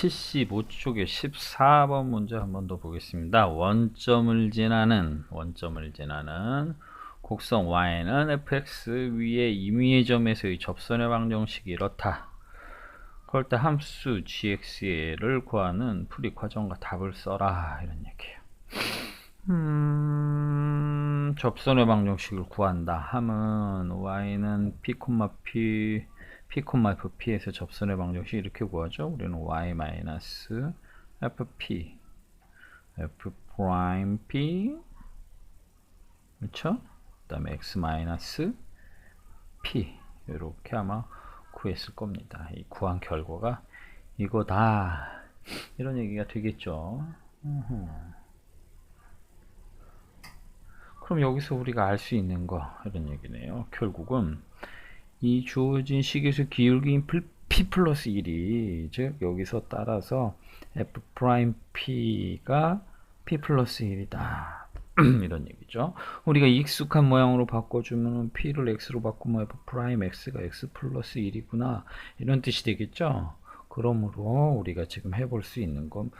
75쪽에 14번 문제 한 번 더 보겠습니다. 원점을 지나는 원점을 지나는 곡선 y는 fx 위에 임의의 점에서의 접선의 방정식이 이렇다. 그럴 때 함수 gx를 구하는 풀이 과정과 답을 써라 이런 얘기예요. 음, 접선의 방정식을 구한다 함은 y는 p, p p, fp에서 접선의 방정식 이렇게 구하죠. 우리는 y 마이너스 fp f 프라임 p 그렇죠? 그다음에 x 마이너스 p 이렇게 아마 구했을 겁니다. 이 구한 결과가 이거다 이런 얘기가 되겠죠. 그럼 여기서 우리가 알 수 있는 거 이런 얘기네요. 결국은 이 주어진 식에서 기울기인 p 플러스 1이 즉 여기서 따라서 f 프라임 p가 p 플러스 1이다. 이런 얘기죠. 우리가 익숙한 모양으로 바꿔주면 p를 x로 바꾸면 f 프라임 x가 x 플러스 1이구나. 이런 뜻이 되겠죠? 그러므로 우리가 지금 해볼 수 있는 건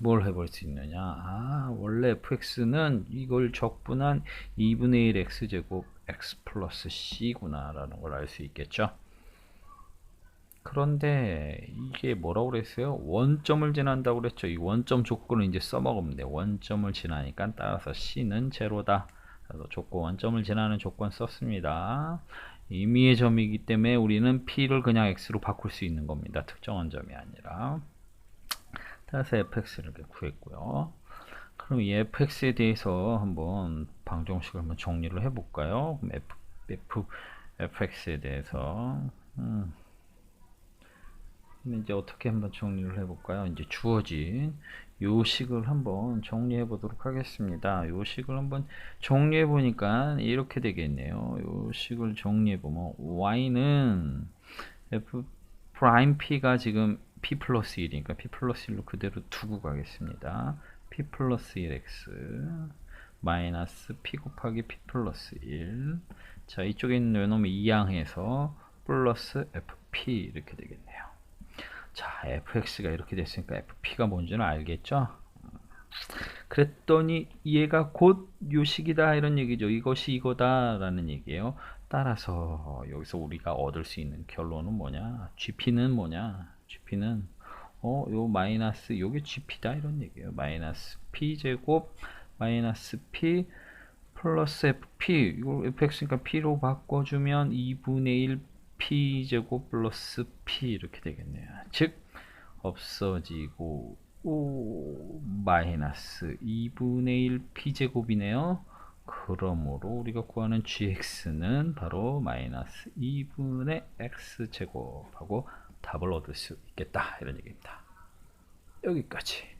뭘 해볼 수 있느냐? 아 원래 fx는 이걸 적분한 2분의 1 x제곱 x 플러스 c구나 라는 걸 알 수 있겠죠? 그런데 이게 뭐라고 그랬어요? 원점을 지난다고 그랬죠? 이 원점 조건을 이제 써먹으면 돼 원점을 지나니까 따라서 c는 제로다. 그래서 조건 원점을 지나는 조건 썼습니다. 임의의 점이기 때문에 우리는 p를 그냥 x로 바꿀 수 있는 겁니다. 특정한 점이 아니라 따라서 fx를 이렇게 구했고요 그럼 이 fx에 대해서 한번 방정식을 한번 정리를 해볼까요? f, f, fx에 대해서 음. 이제 어떻게 한번 정리를 해볼까요? 이제 주어진 요 식을 한번 정리해 보도록 하겠습니다. 요 식을 한번 정리해 보니까 이렇게 되겠네요. 요 식을 정리해 보면 y는 f 프라임 p가 지금 p 플러스 1이니까 p 플러스 1로 그대로 두고 가겠습니다. p 플러스 1x 마이너스 p 곱하기 p 플러스 1. 자, 이쪽에 있는 요놈을 이항해서 플러스 fp 이렇게 되겠네요. 자, fx가 이렇게 됐으니까 fp가 뭔지는 알겠죠? 그랬더니 얘가 곧 요식이다 이런 얘기죠. 이것이 이거다 라는 얘기예요. 따라서 여기서 우리가 얻을 수 있는 결론은 뭐냐? gp는 뭐냐? Gp는 어, 요 마이너스 요게 gp다 이런 얘기예요. 마이너스 p 제곱 마이너스 p 플러스 fp 이걸 fx니까 p로 바꿔주면 2분의 1 p 제곱 플러스 p 이렇게 되겠네요. 즉 없어지고 오 마이너스 2분의 1 p 제곱이네요. 그러므로 우리가 구하는 gx는 바로 마이너스 2분의 x 제곱하고 답을 얻을 수 있겠다 이런 얘기입니다. 여기까지